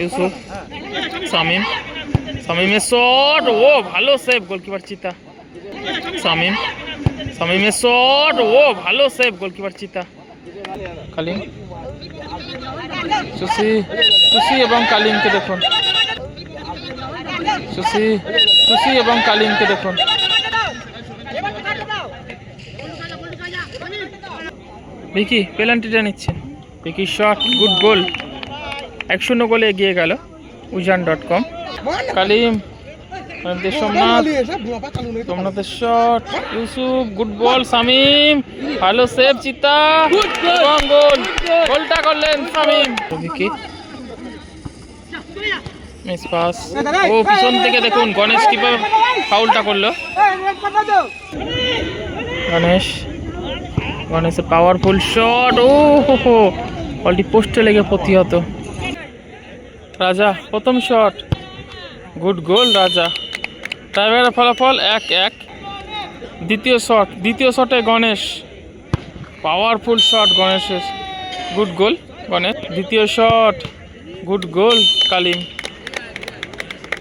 ইউসুফ সামিম সামিমের শট ও ভালো সেভ গোলকিপার চিতা। সামিম সামিমের শট ও ভালো সেভ গোলকিপার চিতা। কালিম সুসি সুসি এবং কালিমকে দেখুন। সুসি সুসি এবং কালিমকে দেখুন। ভিকি পেনাল্টিটা নিচ্ছেন ভিকি শট গুড গোল এক শূন্য গোলে এগিয়ে গেল উজান ডট কম। কালিম বল ভালো সেভ চিতা মিস ও পিছন থেকে দেখুন, গণেশ কীভাবে ফাউলটা করল। গণেশ, গণেশের পাওয়ারফুল শট ও, হো হো বলটি পোস্টে লেগে প্রতিহত। রাজা, প্রথম শট। গুড গোল রাজা। ড্রাইভারের ফলাফল এক এক দ্বিতীয় শট, দ্বিতীয় শটে গণেশ। পাওয়ারফুল শট গণেশের। Good goal Ganesh. দ্বিতীয় শট গুড গোল কালিম।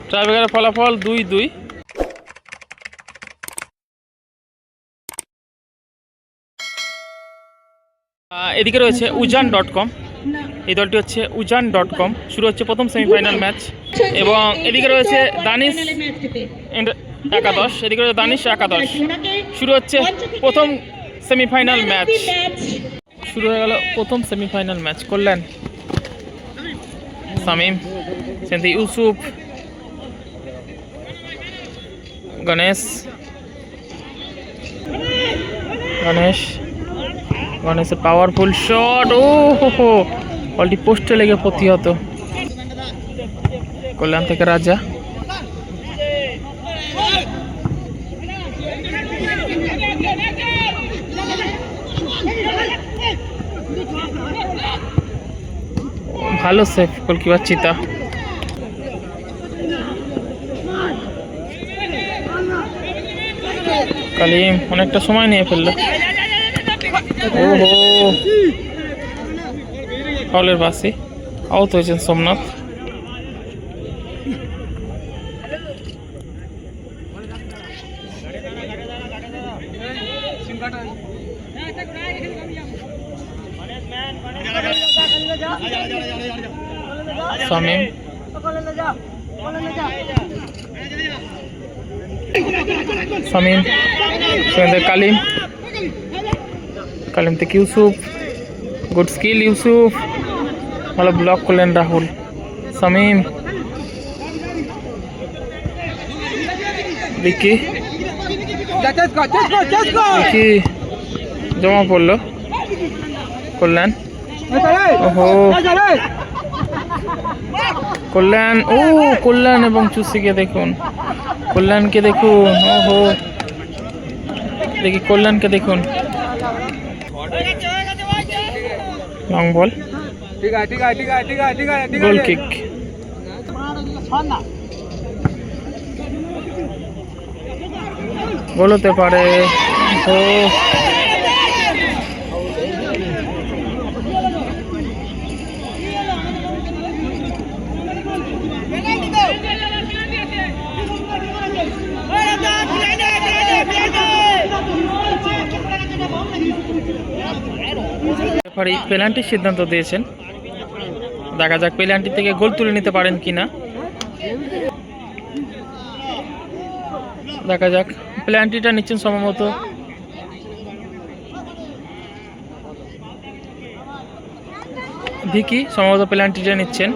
ড্রাইভারের ফলাফল দুই দুই এদিকে রয়েছে উজান ডট কম। এই দলটি হচ্ছে উজান ডট কম। শুরু হচ্ছে প্রথম সেমিফাইনাল ম্যাচ। এবং এদিকে রয়েছে দানিশ একাদশ। এদিকে রয়েছে দানিশ একাদশ। শুরু হচ্ছে প্রথম সেমিফাইনাল ম্যাচ। শুরু হয়ে গেল প্রথম সেমিফাইনাল ম্যাচ। করলেন সামিম সেন্তি ইউসুফ, গণেশ গণেশ, গণেশের পাওয়ারফুল শট ও হো হো বলটি পোস্টে লেগে প্রতিহত। কল্যাণ থেকে রাজা। ভালো সেফ গোলকিপার চিতা। কালিম, অনেকটা সময় নিয়ে ফেলল। ওহো। ফলের বাসি। আহত হয়েছেন সোমনাথ। সামিম। সামিম সেখানে কালিম। কালিম থেকে ইউসুফ। Good skill, Yusuf. ভালো ব্লক করলেন রাহুল সামিম বিকি বিকি জমা পড়ল ওহো কল্যাণ ও কল্যাণ এবং চুসিকে দেখুন কল্যাণকে দেখুন ওহো দেখি কল্যাণকে দেখুন লং বল ঠিক ঠিক গোল কিক গোল হতে পারে তো পেনাল্টির সিদ্ধান্ত দিয়েছেন। দেখা যাক পেনাল্টি থেকে গোল তুলে নিতে পারেন কিনা। দেখা যাক পেনাল্টিটা নিচ্ছেন সম্ভবত। ভিকি, সম্ভবত পেনাল্টিটা নিচ্ছেন।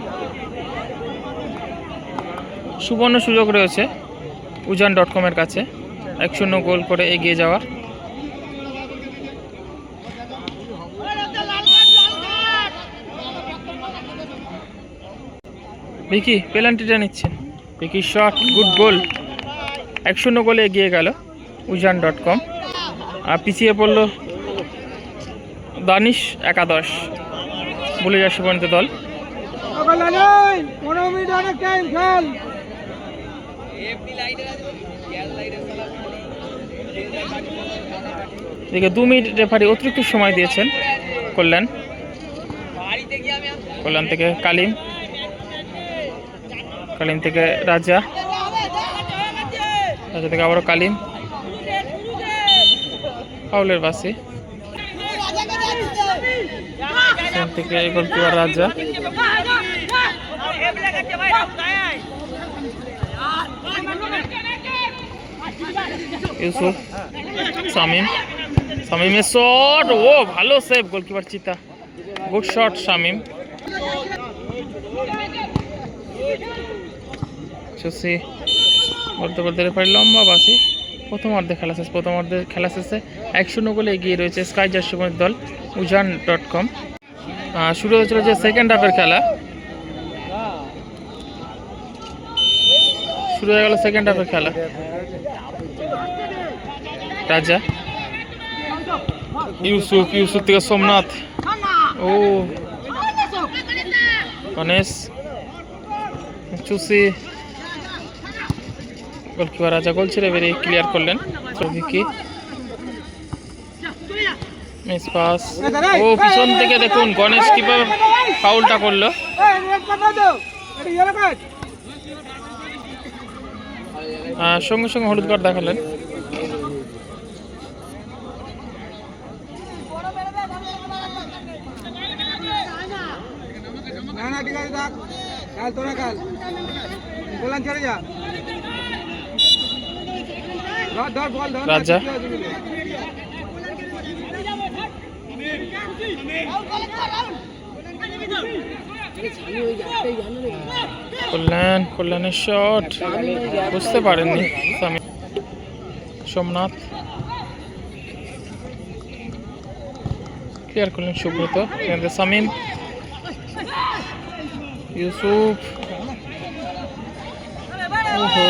সুবর্ণ সুযোগ রয়েছে উজান ডট কমের কাছে। এক শূন্য গোল করে এগিয়ে যাওয়ার। ভিকি পেনাল্টিটা নিচ্ছেন। ভিকি শট গুড গোল এক শূন্য গোলে এগিয়ে গেল উজান ডট কম আর পিছিয়ে পড়ল দানিশ একাদশ। বলে যাচ্ছে পর্যন্ত দল। দু মিনিট রেফারি অতিরিক্ত সময় দিয়েছেন কল্যাণ। কল্যাণ থেকে কালিম। কালিম থেকে রাজা। রাজা থেকে আবারও কালিম ফাউলের বাসি। সেখান থেকে গোলকিপার রাজা। ইউসুফ, শামিম। শামিমের শট ও, ভালো save goalkeeper Chita. Good shot Shamim. চুসি বলতে বলতে রেফারি লম্বা বাসি প্রথম অর্ধে খেলা শেষ, প্রথম অর্ধে খেলা শেষে এক শূন্য এগিয়ে রয়েছে স্কাই জার্সিগঞ্জ দল উজান ডট কম শুরু হয়েছিল যে সেকেন্ড হাফের খেলা। শুরু হয়ে গেল সেকেন্ড হাফের খেলা। রাজা। ইউসুফ ইউসুফ থেকে সোমনাথ। ও। গণেশ। চুসি। গোলকিপার রাজা গোল ছেড়ে বেরিয়ে ক্লিয়ার করলেন। ভিকি মিস পাস ও, পিছন থেকে দেখুন, গণেশ কীভাবে ফাউলটা করল। সঙ্গে সঙ্গে হলুদ কার্ড দেখালেন। না না, ঠিক আছে, থাক। কাল তোরা কাল। যা। রাজা। কল্যাণ কল্যাণের শট। বুঝতে পারেননি সামি সোমনাথ। ক্লিয়ার করলেন সুব্রত? সামিম ইউসুফ। ওহো।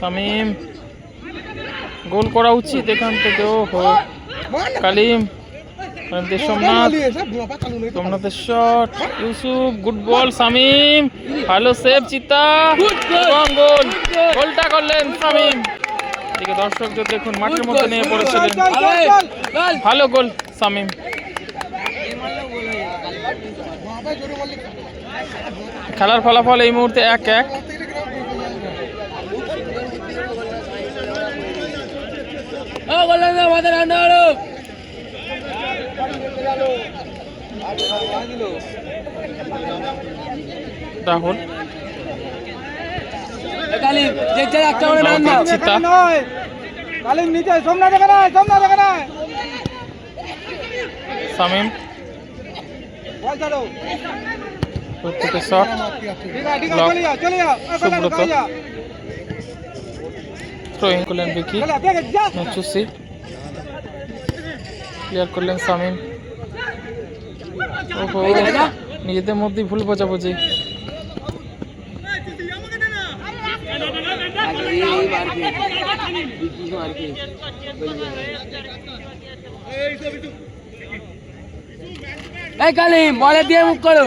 সামিম গোল করা উচিত এখান থেকে ও হো কালিম এখান থেকে Somnath সোমনাথের shot Yusuf good ball Shamim ভালো সেভ চিতা গোল। গোলটা করলেন সামিম। এদিকে দর্শকদের দেখুন মাঠের মধ্যে নিয়ে পড়েছিলেন ভালো গোল সামিম। খেলার ফলাফল এই মুহূর্তে এক এক। সামিম। বল ছাড়ো প্রত্যেকে শট সুব্রত। চলে করলেন বিকি মেচুসি ক্লিয়ার করলেন সামিম নিজেদের মধ্যেই ভুল বোঝাবুঝি। এই কালিম বলে দিয়ে মুখ করো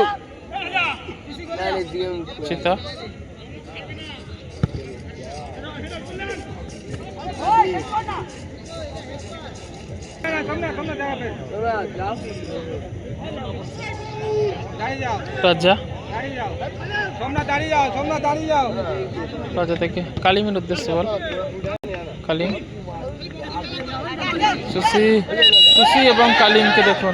চিতা সামনে সামনে দেখা পেয়ে দাঁড়িয়ে যাও। রাজা? থেকে কালিমের উদ্দেশ্যে বল। কালিম সুসি সুসি এবং কালিমকে দেখুন।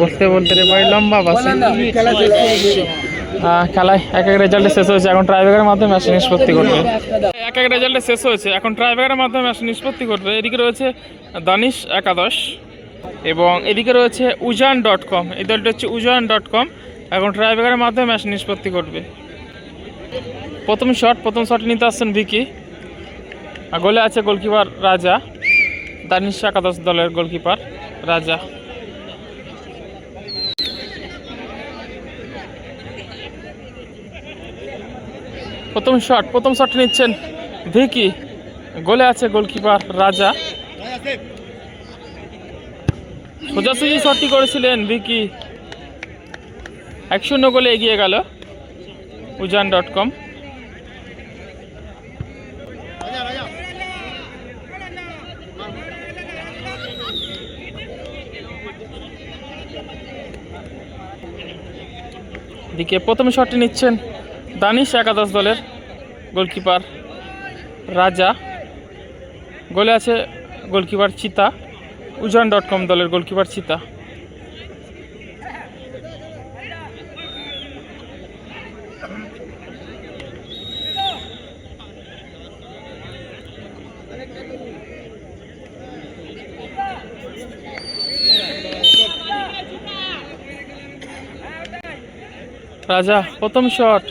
বলতে বলতে রে ভাই, লম্বা বাসে। খেলায় এক এক রেজাল্টে শেষ হয়েছে। এখন ট্রাইব্রেকারের মাধ্যমে ম্যাচ নিষ্পত্তি করবে। এক এক রেজাল্টে শেষ হয়েছে। এখন ট্রাইব্রেকারের মাধ্যমে ম্যাচ নিষ্পত্তি করবে। এদিকে রয়েছে দানিশ একাদশ এবং এদিকে রয়েছে উজান ডট কম এই দলটি হচ্ছে উজান ডট কম এখন ট্রাইব্রেকারের মাধ্যমে ম্যাচ নিষ্পত্তি করবে। প্রথম শট প্রথম শট নিতে আসছেন ভিকি। গোলে আছে গোলকিপার রাজা। দানিশ একাদশ দলের গোলকিপার রাজা। প্রথম শট প্রথম শট নিচ্ছেন ভিকি। গোলে আছে গোলকিপার রাজা। সোজাসুজি শটটি করেছিলেন ভিকি। এক শূন্য গোলে এগিয়ে গেল উজান ডট কম দিকে প্রথম শটটি নিচ্ছেন দানিশ একাদশ দলের গোলকিপার রাজা। গোলে আছে গোলকিপার চিতা, উজান ডট কম দলের গোলকিপার চিতা। রাজা, প্রথম শট।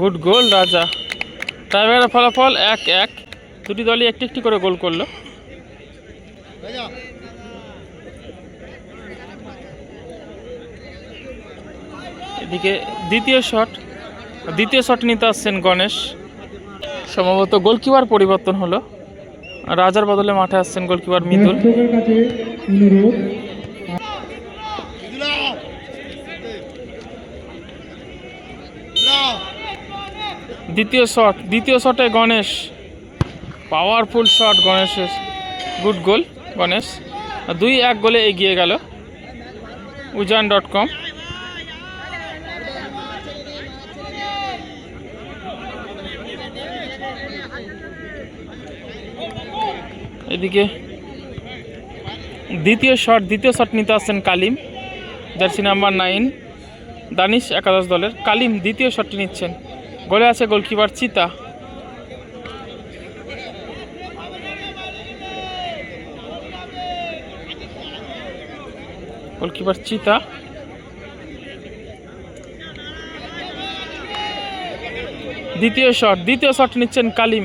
গুড গোল, রাজা। টাইব্রেকারের ফলাফল এক এক। দুটি দলই একটি একটি করে গোল করল। এদিকে দ্বিতীয় শট দ্বিতীয় শট নিতে আসছেন গণেশ। সম্ভবত গোলকিপার পরিবর্তন হলো। রাজার বদলে মাঠে আসছেন গোলকিপার মিতুল। দ্বিতীয় শট দ্বিতীয় শটে গণেশ। পাওয়ারফুল শট গণেশের। Good goal Ganesh. দুই এক গোলে এগিয়ে গেল উজান ডট কম এদিকে দ্বিতীয় শট দ্বিতীয় শট নিতে আসছেন Kalim jersey number nine Danish একাদশ দলের। কালিম দ্বিতীয় শটটি নিচ্ছেন। গোলে আছে গোলকিপার চিতা। গোলকিপার চিতা। দ্বিতীয় শট দ্বিতীয় শট নিচ্ছেন কালিম।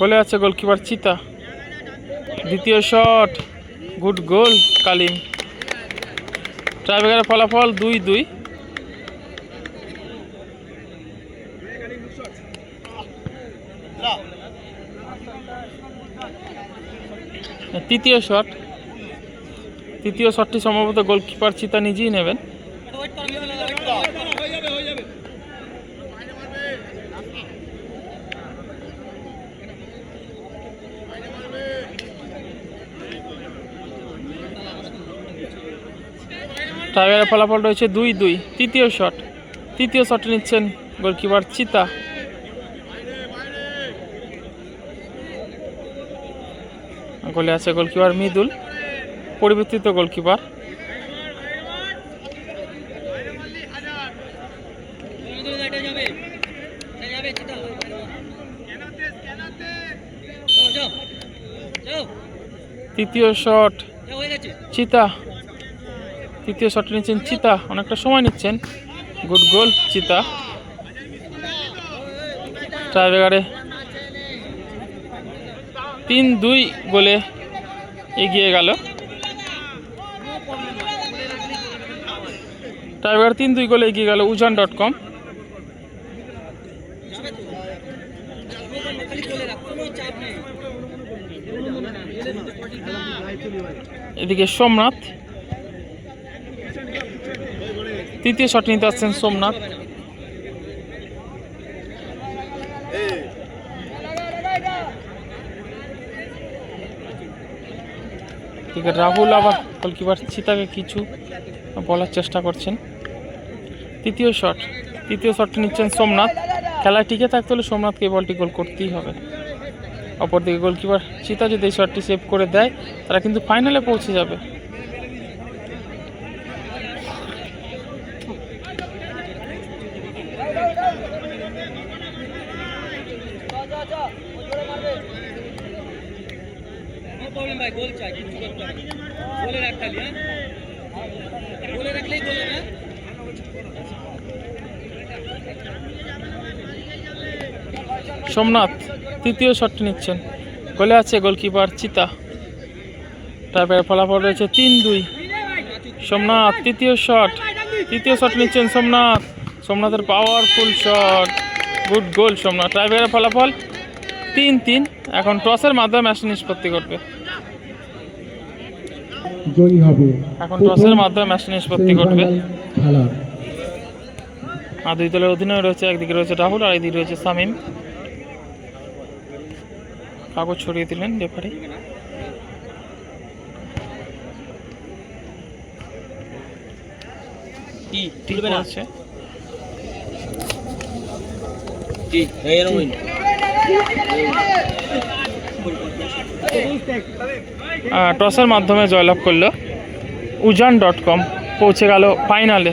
গোলে আছে গোলকিপার চিতা। দ্বিতীয় শট। গুড গোল কালিম ট্রাইবেকারের ফলাফল দুই দুই। তৃতীয় শট। তৃতীয় শটটি সম্ভবত গোলকিপার চিতা নিজেই নেবেন। টাইগারের ফলাফল রয়েছে দুই দুই, তৃতীয় শট তৃতীয় শট নিচ্ছেন গোলকিপার চিতা। গোলে আছে গোলকিপার মৃদুল। পরিবর্তিত গোলকিপার তৃতীয় শট চিতা। তৃতীয় শট নিচ্ছেন চিতা, অনেকটা সময় নিচ্ছেন। গুড গোল, চিতা। ট্রাইবেগারে তিন দুই গোলে এগিয়ে গেল। ট্রাইবেগার তিন দুই গোলে এগিয়ে গেল উজান ডট কম। এদিকে সোমনাথ। তৃতীয় শট নিতে আসছেন সোমনাথ। ঠিক রাহুল আবার গোলকিপার চিতাকে কিছু বলার চেষ্টা করছেন। তৃতীয় শট, তৃতীয় শটটি নিচ্ছেন সোমনাথ। খেলায় টিকে থাকতে হলে সোমনাথকে এই বলটি গোল করতেই হবে। অপরদিকে গোলকিপার চিতা যদি এই শটটি সেভ করে দেয়, তারা কিন্তু ফাইনালে পৌঁছে যাবে। সোমনাথ তৃতীয় শটটি নিচ্ছেন। গোলে আছে গোলকিপার চিতা। তারপরে ফলাফল রয়েছে তিন দুই। সোমনাথ তৃতীয় শট তৃতীয় শট নিচ্ছেন Somnath. সোমনাথের powerful shot good goal Somnath. ট্রাইবের ফলাফল তিন তিন। এখন টসের মাধ্যমে ম্যাচ নিষ্পত্তি করবে। জয়ী হবে এখন টসের মাধ্যমে ম্যাচ নিষ্পত্তি করবে। খেলা আর দুই দলের অধীনে রয়েছে একদিকে রয়েছে রাহুল আর একদিকে রয়েছে সামিম কাগজ ছড়িয়ে দিলেন রেফারি। আছে টসের মাধ্যমে জয়লাভ করল। উজান ডট কম পৌঁছে গেল ফাইনালে।